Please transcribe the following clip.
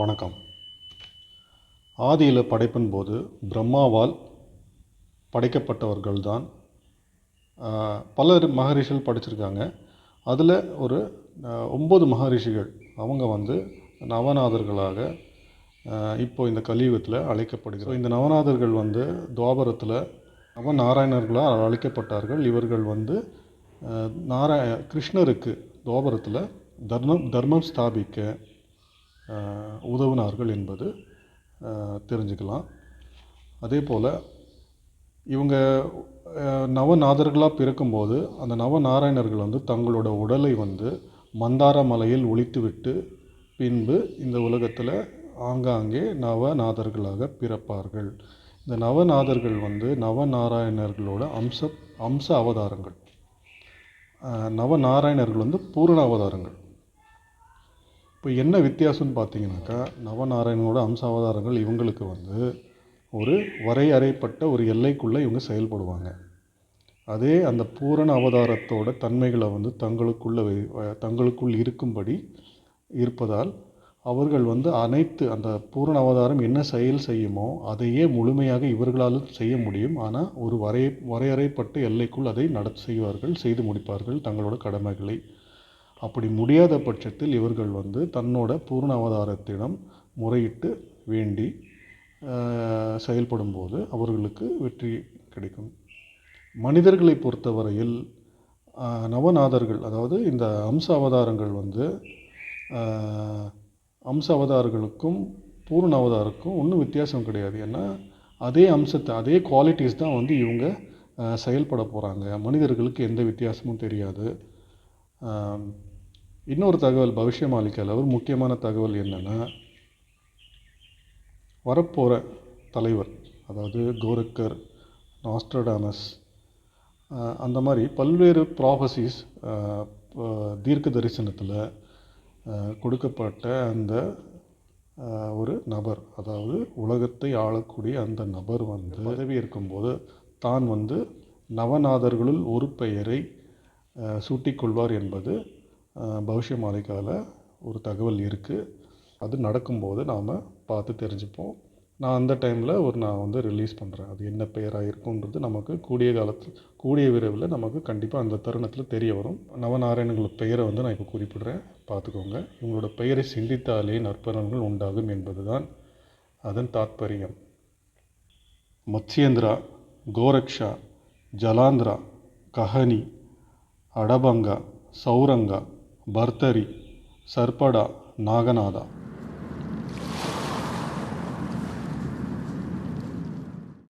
வணக்கம். ஆதியில் படைப்பின் போது பிரம்மாவால் படைக்கப்பட்டவர்கள்தான் பலர் மகரிஷிகள் படைச்சிருக்காங்க. அதில் ஒரு ஒம்பது மகரிஷிகள் அவங்க வந்து நவநாதர்களாக இப்போ இந்த கலியுகத்தில் அழைக்கப்படுகிறோம் இந்த நவநாதர்கள் வந்து துவாபரத்தில் நவநாராயணர்களால் அழைக்கப்பட்டார்கள். இவர்கள் வந்து நாராய கிருஷ்ணருக்கு துவாபரத்தில் தர்மம் தர்மம் ஸ்தாபிக்க உதவினார்கள் என்பது தெரிஞ்சுக்கலாம். அதே போல் இவங்க நவநாதர்களாக பிறக்கும்போது அந்த நவநாராயணர்கள் வந்து தங்களோட உடலை வந்து மந்தார மலையில் ஒழித்துவிட்டு பின்பு இந்த உலகத்தில் ஆங்காங்கே நவநாதர்களாக பிறப்பார்கள். இந்த நவநாதர்கள் வந்து நவநாராயணர்களோட அம்ச அம்ச அவதாரங்கள். நவநாராயணர்கள் வந்து பூரண அவதாரங்கள். இப்போ என்ன வித்தியாசம்னு பார்த்தீங்கன்னாக்கா நவநாராயணனோட அம்ச அவதாரங்கள் இவங்களுக்கு வந்து ஒரு வரையறைப்பட்ட ஒரு எல்லைக்குள்ளே இவங்க செயல்படுவாங்க. அதே அந்த பூரண அவதாரத்தோட தன்மைகளை வந்து தங்களுக்குள்ளே தங்களுக்குள் இருக்கும்படி இருப்பதால் அவர்கள் வந்து அனைத்து அந்த பூரண அவதாரம் என்ன செயல் செய்யுமோ அதையே முழுமையாக இவர்களால் செய்ய முடியும். ஆனால் ஒரு வரை வரையறைப்பட்ட எல்லைக்குள் அதை நட செய்வார்கள் செய்து முடிப்பார்கள் தங்களோட கடமைகளை. அப்படி முடியாத பட்சத்தில் இவர்கள் வந்து தன்னோட பூர்ண அவதாரத்திடம் முறையிட்டு வேண்டி செயல்படும் போது அவர்களுக்கு வெற்றி கிடைக்கும். மனிதர்களை பொறுத்தவரையில் நவநாதர்கள் அதாவது இந்த அம்ச அவதாரங்கள் வந்து அம்ச அவதாரங்களுக்கும் பூர்ண அவதாருக்கும் ஒன்றும் வித்தியாசம் கிடையாது. ஏன்னா அதே அம்சத்தை அதே குவாலிட்டிஸ் தான் வந்து இவங்க செயல்பட போகிறாங்க மனிதர்களுக்கு எந்த வித்தியாசமும் தெரியாது. இன்னொரு தகவல் பவிஷ்ய மாளிகையில் ஒரு முக்கியமான தகவல் என்னென்னா வரப்போகிற தலைவர் அதாவது கோரக்கர் நாஸ்ட்ரடானஸ் அந்த மாதிரி பல்வேறு ப்ராஃபஸிஸ் தீர்க்க தரிசனத்தில் கொடுக்கப்பட்ட அந்த ஒரு நபர் அதாவது உலகத்தை ஆளக்கூடிய அந்த நபர் வந்து பதவி இருக்கும்போது தான் வந்து நவநாதர்களுள் ஒரு பெயரை சூட்டிக்கொள்வார் என்பது பவிஷ்ய மாளிகாவில் ஒரு தகவல் இருக்குது அது நடக்கும்போது நாம் பார்த்து தெரிஞ்சுப்போம். நான் அந்த டைமில் ஒரு நான் வந்து ரிலீஸ் பண்ணுறேன் அது என்ன பெயராக இருக்குன்றது நமக்கு கூடிய காலத்தில் கூடிய விரைவில் நமக்கு கண்டிப்பாக அந்த தருணத்தில் தெரிய வரும். நவநாராயணங்களோட பெயரை வந்து நான் இப்போ குறிப்பிடுறேன். பார்த்துக்கோங்க. இவங்களோட பெயரை சிந்தித்தாலே நற்பலன்கள் உண்டாகும் என்பது தான் அதன் தாத்பரியம். மத்ஸ்யேந்திரா கோரக்ஷா ஜலாந்திரா கஹனி அடபங்கா சௌரங்கா ಭರ್ತರಿ ಸರ್ಪಡ ನಾಗನಾದ